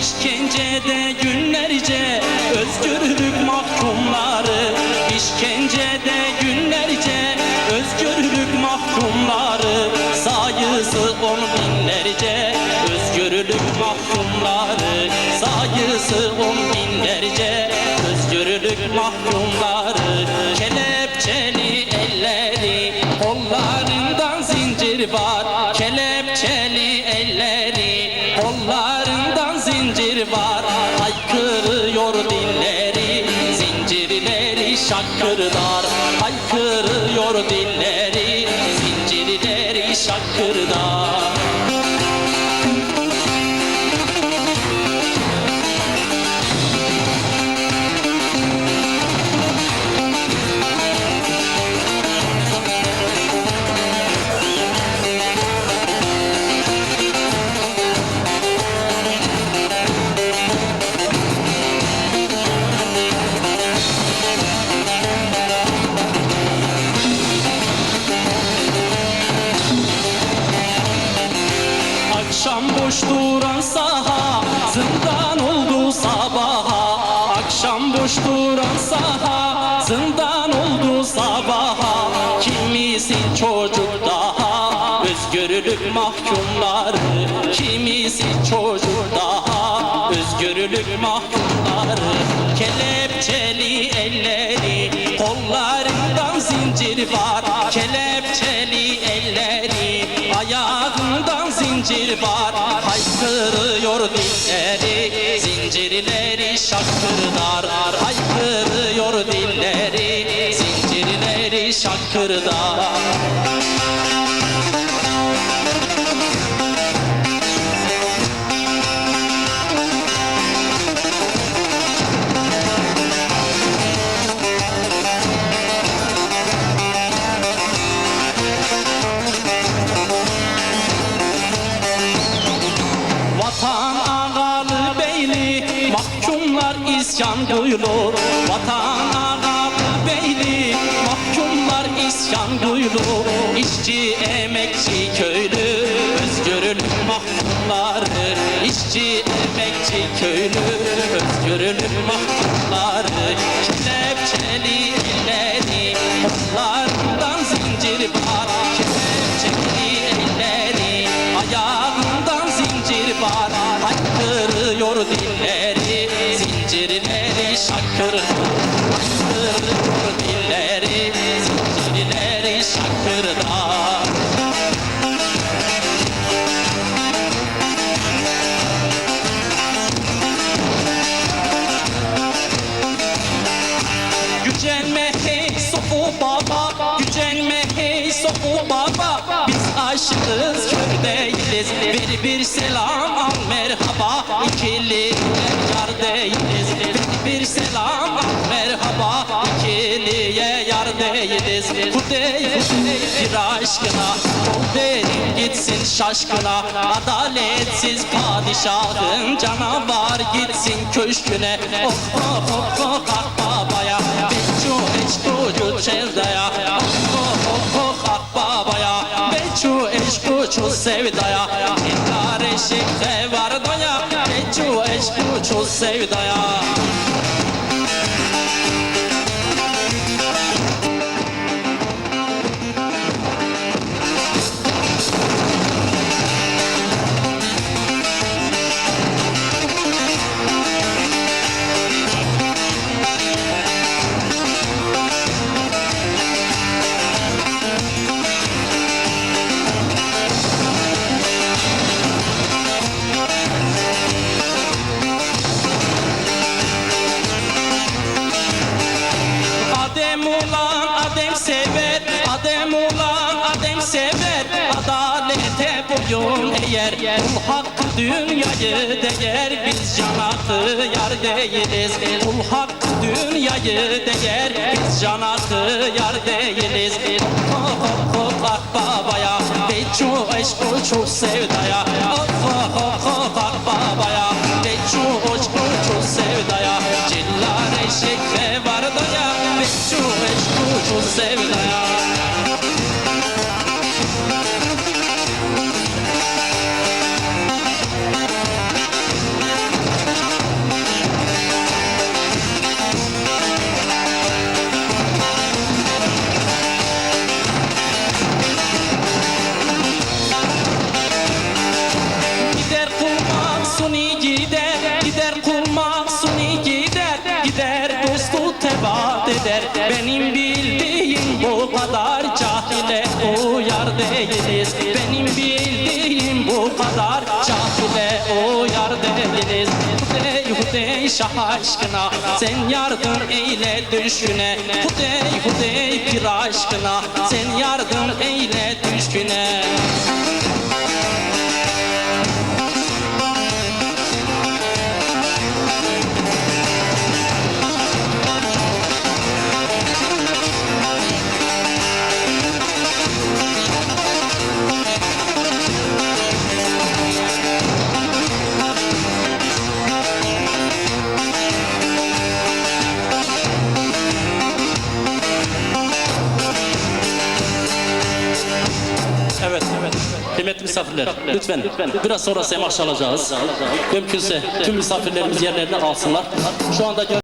İşkencede günlerce özgürlük mahkumları. İşkencede günlerce özgürlük mahkumları. Sayısı on binlerce özgürlük mahkumları. Sayısı on binlerce özgürlük mahkumları Zindan oldu sabaha Kimisi çocuk daha? Özgürlük mahkumları Kimisi çocuk daha? Özgürlük mahkumları Kelepçeli elleri Kollarından zincir var. Kelepçeli elleri Ayağından zincir var. Haykırıyor dilleri Zincirleri şakırdar Zincirleri şakırdar Vatan ağalı beyli Mahkumlar isyan duyulur Vatan ağalı isyan duyulur İşçi emekçi köylü Özgürlük mahkumları İşçi emekçi köylü Özgürlük mahkumları Kelepçeli elleri Kollarından zincir var Kelepçeli elleri Ayağından zincir var Haykırıyor Gücenme hey sofu baba. Gücenme hey sofu baba. Biz aşığız kör değiliz Bir bir selam al merhaba. İkili yar değiliz. Bir selam al merhaba. İkiliye yar değiliz. Bu değil bu bir aşkına. Ol derim gitsin şaşkına. Adaletsiz padişahın canavar gitsin köşküne. Oh oh oh oh eşkucu çeldaya Oh oh oh ah babaya. Beço eşkucu sevdaya. İntihar eşikte var doya Beço eşkucu sevdaya Adem ulan adem sever. Adem ulan adem sever. Adalete boyun eğer. Kul hakkı dünyayı değer. Biz canatı yar değiliz. Kul hakkı dünyayı değer. Biz canatı yar değiliz. Oh oh oh ah babaya. Beço eşko çok sevdaya. Oh oh oh coşku sevdaya eder Benim bildiğim bu kadar Cahile uyar değiliz. Benim bildiğim bu kadar Cahile uyar değiliz. Hudey hudey şah aşkına Sen yardım eyle düşküne Hudey hudey pir aşkına Sen yardım eyle düşküne Kıymetli misafirler, lütfen, biraz sonra semaş alacağız. Mümkünse tüm misafirlerimiz yerlerini alsınlar. Şu anda